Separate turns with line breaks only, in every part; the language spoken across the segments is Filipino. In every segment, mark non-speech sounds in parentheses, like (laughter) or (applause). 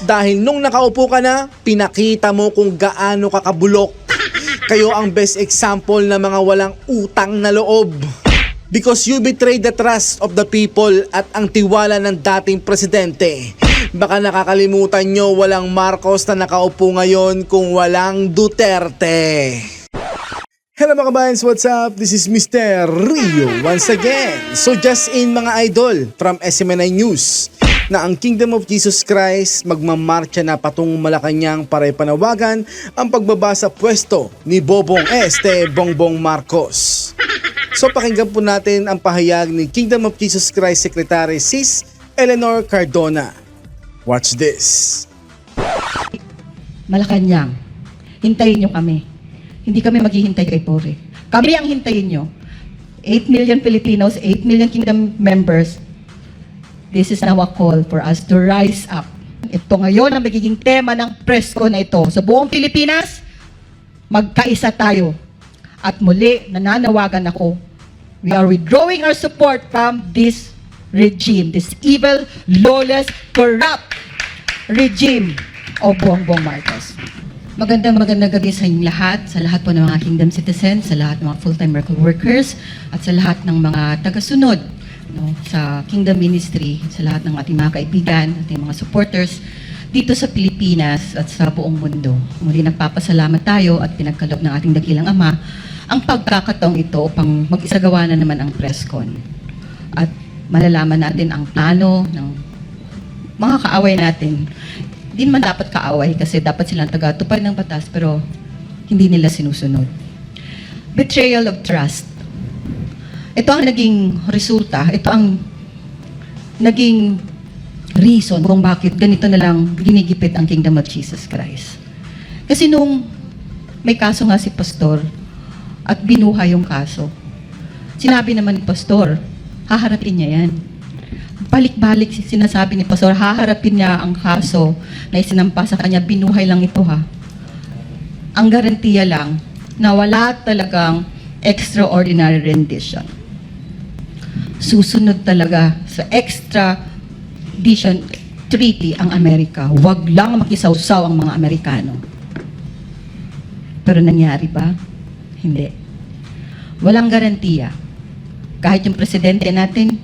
Dahil nung nakaupo ka na, pinakita mo kung gaano ka kabulok. Kayo ang best example na mga walang utang na loob. Because you betrayed the trust of the people at ang tiwala ng dating presidente. Baka nakakalimutan nyo walang Marcos na nakaupo ngayon kung walang Duterte. Hello mga kabayans, what's up? This is Mr. Rio once again. So just in mga idol from SMNI News na ang Kingdom of Jesus Christ magmamarcha na patungong Malacanang para ipanawagan ang pagbaba sa pwesto ni Bobong Este Bongbong Marcos. So pakinggan po natin ang pahayag ni Kingdom of Jesus Christ Secretary Sis Eleanor Cardona. Watch this.
Malacanang, hintayin nyo kami. Hindi kami maghihintay kay Pore. Kami ang hintayin nyo. 8 million Filipinos, 8 million Kingdom members. This is now a call for us to rise up. Ito ngayon ang magiging tema ng presko na ito. Sa buong Pilipinas, magkaisa tayo. At muli, nananawagan ako. We are withdrawing our support from this regime, this evil, lawless, corrupt regime o Bongbong Marcos. Magandang magandang gabi sa inyong lahat, sa lahat po ng mga kingdom citizens, sa lahat ng mga full-time workers, at sa lahat ng mga tagasunod no, sa kingdom ministry, sa lahat ng ating mga kaibigan, ating mga supporters dito sa Pilipinas at sa buong mundo. Muli nagpapasalamat tayo at pinagkaloob ng ating dakilang Ama ang pagkakataong ito upang mag-isagawa na naman ang presscon. At malalaman natin ang plano ng mga kaaway natin, hindi naman dapat kaaway kasi dapat silang taga-tupad ng batas pero hindi nila sinusunod. Betrayal of trust. Ito ang naging resulta, ito ang naging reason kung bakit ganito na lang ginigipit ang Kingdom of Jesus Christ. Kasi nung may kaso nga si Pastor at binuhay yung kaso, sinabi naman ni Pastor, haharapin niya yan balik-balik si- sinasabi ni Pastor, haharapin niya ang kaso na isinampa sa kanya, binuhay lang ito ha. Ang garantiya lang na wala talagang extraordinary rendition. Susunod talaga sa extradition treaty ang Amerika. Huwag lang makisawsaw ang mga Amerikano. Pero nangyari ba? Hindi. Walang garantiya. Kahit yung presidente natin,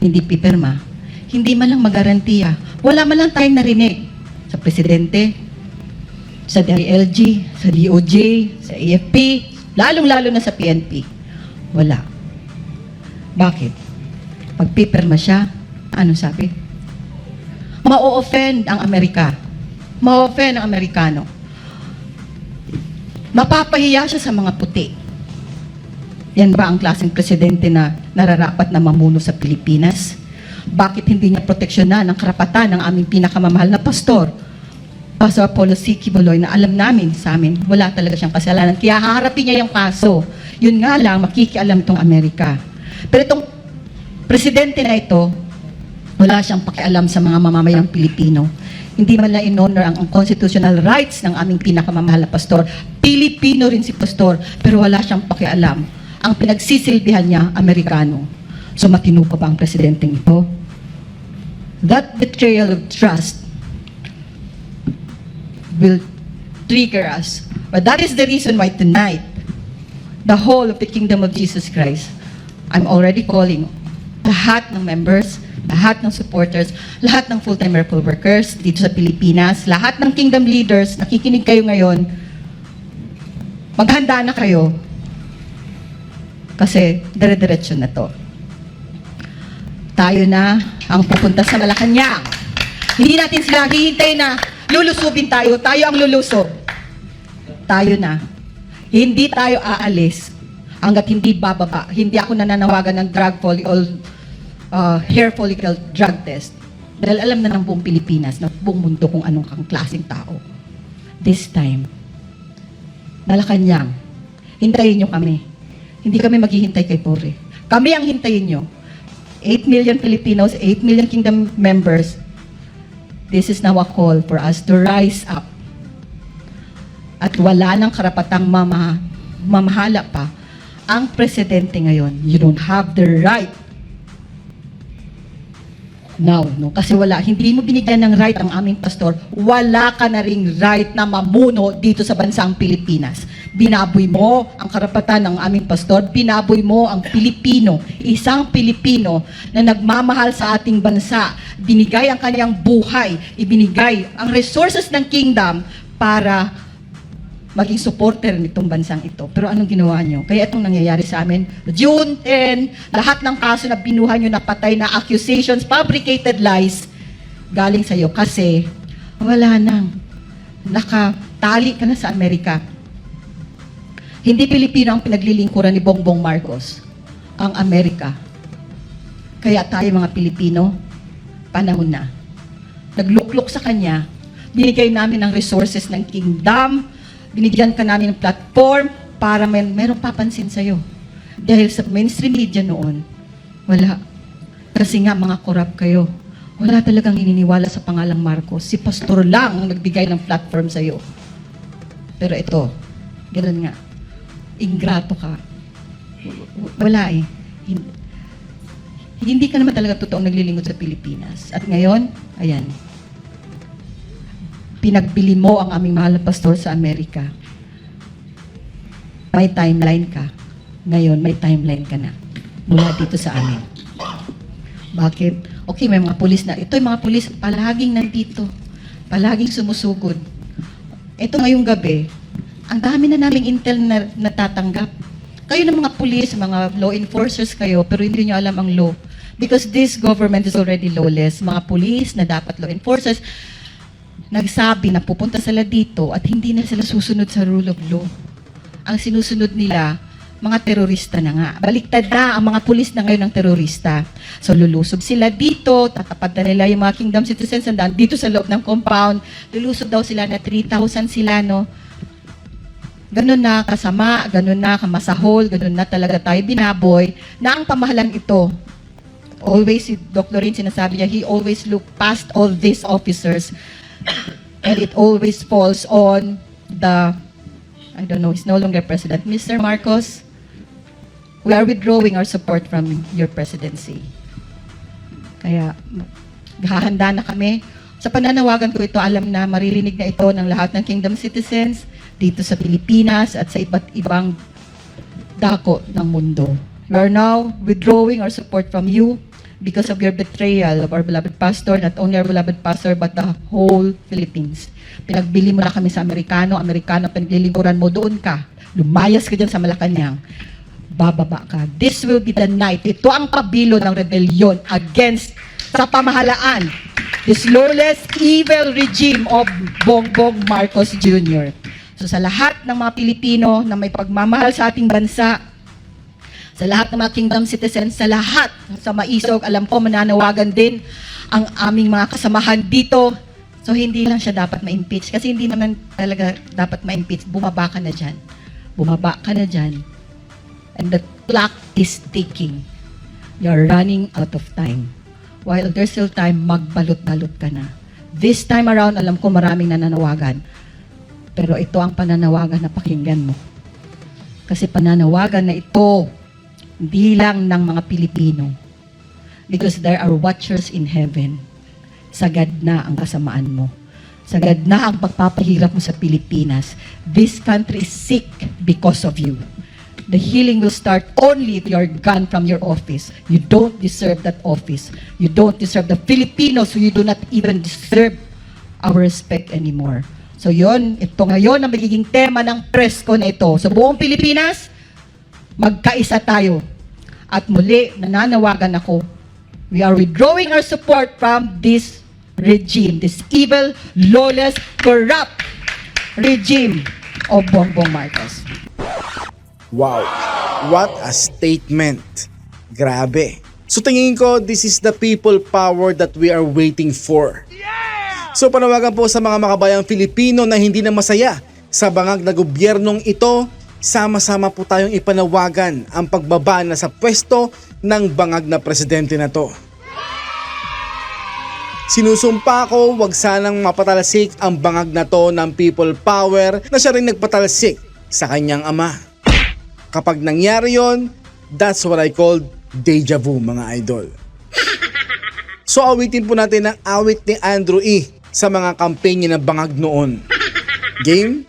hindi pipirma, hindi man lang magarantiya. Wala man lang tayong narinig sa presidente, sa DILG, sa DOJ, sa AFP, lalong-lalo na sa PNP. Wala. Bakit? Pag pipirma siya, ano sabi? Ma-offend ang Amerika. Ma-offend ang Amerikano. Mapapahiya siya sa mga puti. Yan ba ang klaseng presidente na nararapat na mamuno sa Pilipinas? Bakit hindi niya proteksyonan ang karapatan ng aming pinakamamahal na pastor? Pastor Apollo C. Kibuloy na alam namin sa amin, wala talaga siyang kasalanan. Kaya haharapin niya yung kaso. Yun nga lang, makikialam itong Amerika. Pero itong presidente na ito, wala siyang pakialam sa mga mamamayang Pilipino. Hindi man lang in-honor ang, ang constitutional rights ng aming pinakamamahal na pastor. Pilipino rin si pastor, pero wala siyang pakialam. Ang pinagsisilbihan niya, Amerikano. So matino pa ba ang presidenteng ito? That betrayal of trust will trigger us. But that is the reason why tonight, the whole of the kingdom of Jesus Christ, I'm already calling lahat ng members, lahat ng supporters, lahat ng full-time miracle workers dito sa Pilipinas, lahat ng kingdom leaders, nakikinig kayo ngayon, maghanda na kayo kasi dire-diretso na to. Tayo na ang pupunta sa Malacanang. Hindi natin sila hihintay na lulusubin tayo. Tayo ang lulusob. Tayo na. Hindi tayo aalis hanggat hindi bababa. Hindi ako nananawagan ng drug follicle, uh, hair follicle drug test. Dahil alam na ng buong Pilipinas, ng buong mundo kung anong kang klaseng tao. This time, Malacanang, hintayin nyo kami. Hindi kami maghihintay kay Pore. Kami ang hintayin nyo. 8 million Filipinos, 8 million kingdom members. This is now a call for us to rise up. At wala nang karapatang mama, mamahala pa ang presidente ngayon. You don't have the right. Now, no? Kasi wala, hindi mo binigyan ng right ang aming pastor, wala ka na ring right na mamuno dito sa bansang Pilipinas. Binaboy mo ang karapatan ng aming pastor, binaboy mo ang Pilipino, isang Pilipino na nagmamahal sa ating bansa, binigay ang kanyang buhay, ibinigay ang resources ng kingdom para maging supporter nitong bansang ito. Pero anong ginawa nyo? Kaya itong nangyayari sa amin, June 10, lahat ng kaso na binuhan nyo na patay na accusations, fabricated lies, galing sa'yo kasi wala nang nakatali ka na sa Amerika. Hindi Pilipino ang pinaglilingkuran ni Bongbong Marcos, ang Amerika. Kaya tayo mga Pilipino, panahon na. Nagluklok sa kanya, binigay namin ang resources ng kingdom, binigyan ka namin ng platform para may merong papansin sa'yo. Dahil sa mainstream media noon, wala. Kasi nga mga korap kayo. Wala talagang hininiwala sa pangalang Marcos. Si pastor lang ang nagbigay ng platform sa'yo. Pero ito, ganun nga. Ingrato ka. Wala eh. Hin- Hindi ka naman talaga totoong naglilingkod sa Pilipinas. At ngayon, ayan, pinagbili mo ang aming mahal na pastor sa Amerika. May timeline ka. Ngayon, may timeline ka na. Mula dito sa amin. Bakit? Okay, may mga pulis na. Ito yung mga pulis, palaging nandito. Palaging sumusugod. Ito ngayong gabi, ang dami na naming intel na natatanggap. Kayo ng mga pulis, mga law enforcers kayo, pero hindi nyo alam ang law. Because this government is already lawless. Mga pulis na dapat law enforcers, nagsabi na pupunta sila dito at hindi na sila susunod sa rule of law. Ang sinusunod nila, mga terorista na nga. Baliktad na ang mga pulis na ngayon ng terorista. So lulusob sila dito, tatapad na nila yung mga kingdom citizens na dito sa loob ng compound. Lulusob daw sila na 3,000 sila, no? Ganun na kasama, ganun na kamasahol, ganun na talaga tayo binaboy, na ang pamahalan ito, always, si Dr. Rin sinasabi niya, he always look past all these officers and it always falls on the, I don't know, he's no longer president. Mr. Marcos, we are withdrawing our support from your presidency. Kaya, hahanda na kami. Sa pananawagan ko ito, alam na maririnig na ito ng lahat ng kingdom citizens dito sa Pilipinas at sa iba't ibang dako ng mundo. We are now withdrawing our support from you because of your betrayal of our beloved pastor, not only our beloved pastor, but the whole Philippines. Pinagbili mo na kami sa Amerikano, Amerikano, pinaglilingkuran mo, doon ka. Lumayas ka dyan sa Malacanang. Bababa ka. This will be the night. Ito ang pabilo ng rebellion against sa pamahalaan. This lawless, evil regime of Bongbong Marcos Jr. So sa lahat ng mga Pilipino na may pagmamahal sa ating bansa, sa lahat ng mga kingdom citizens, sa lahat sa maisog, alam ko mananawagan din ang aming mga kasamahan dito. So hindi lang siya dapat ma-impeach kasi hindi naman talaga dapat ma-impeach. Bumaba ka na dyan. Bumaba ka na dyan. And the clock is ticking. You're running out of time. While there's still time, magbalot-balot ka na. This time around, alam ko maraming nananawagan. Pero ito ang pananawagan na pakinggan mo. Kasi pananawagan na ito, hindi lang ng mga Pilipino. Because there are watchers in heaven. Sagad na ang kasamaan mo. Sagad na ang pagpapahirap mo sa Pilipinas. This country is sick because of you. The healing will start only if you are gone from your office. You don't deserve that office. You don't deserve the Filipinos who you do not even deserve our respect anymore. So yon, ito ngayon ang magiging tema ng press ko na ito. Sa buong Pilipinas, magkaisa tayo. At muli, nananawagan ako, we are withdrawing our support from this regime, this evil, lawless, corrupt regime of Bongbong Marcos.
Wow, what a statement. Grabe. So tingin ko, this is the people power that we are waiting for. So panawagan po sa mga makabayang Filipino na hindi na masaya sa bangag na gobyernong ito, sama-sama po tayong ipanawagan ang pagbaba na sa pwesto ng bangag na presidente na to. Sinusumpa ko wag sanang mapatalsik ang bangag na to ng people power na siya rin nagpatalsik sa kanyang ama. Kapag nangyari yon, that's what I call deja vu mga idol. (laughs) So awitin po natin ang awit ni Andrew E. sa mga kampanya na bangag noon. Game?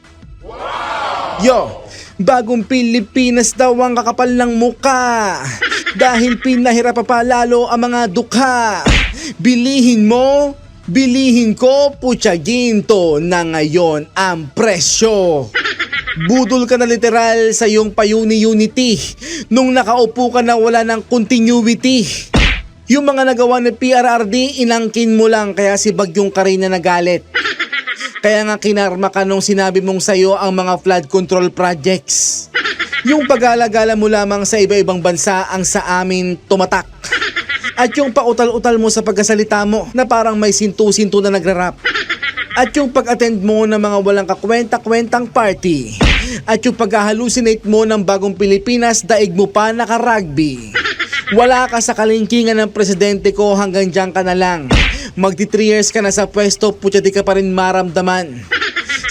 Yo! Bagong Pilipinas daw ang kakapal ng muka dahil pinahirap pa lalo ang mga dukha. Bilihin mo, bilihin ko, putya ginto na ngayon ang presyo. Budol ka na literal sa iyong payuni-unity nung nakaupo ka na wala ng continuity. Yung mga nagawa ng PRRD, inangkin mo lang kaya si Bagyong Karina nagalit. Kaya nga kinarma ka nung sinabi mong sayo ang mga flood control projects. Yung pag-alagala mo lamang sa iba-ibang bansa ang sa amin tumatak. At yung pautal-utal mo sa pagkasalita mo na parang may sintu-sintu na nagrarap. At yung pag-attend mo ng mga walang kakwenta-kwentang party. At yung pag-hallucinate mo ng bagong Pilipinas daig mo pa naka-rugby. Wala ka sa kalingkingan ng presidente ko hanggang dyan ka na lang. Magti 3 years ka na sa pwesto, putya di ka pa rin maramdaman.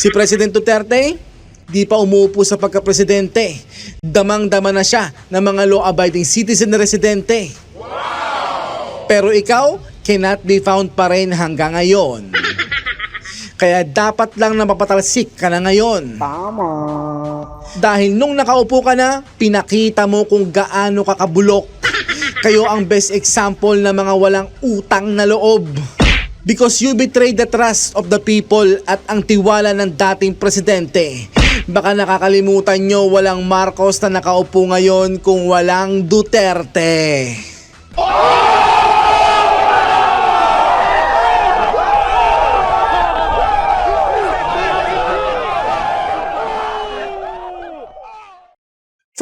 Si President Duterte, di pa umuupo sa pagka-presidente. Damang-dama na siya ng mga law-abiding citizen na residente. Pero ikaw, cannot be found pa rin hanggang ngayon. Kaya dapat lang na mapatalsik ka na ngayon.
Tama.
Dahil nung nakaupo ka na, pinakita mo kung gaano ka kabulok. Kayo ang best example na mga walang utang na loob. Because you betrayed the trust of the people at ang tiwala ng dating presidente. Baka nakakalimutan nyo walang Marcos na nakaupo ngayon kung walang Duterte.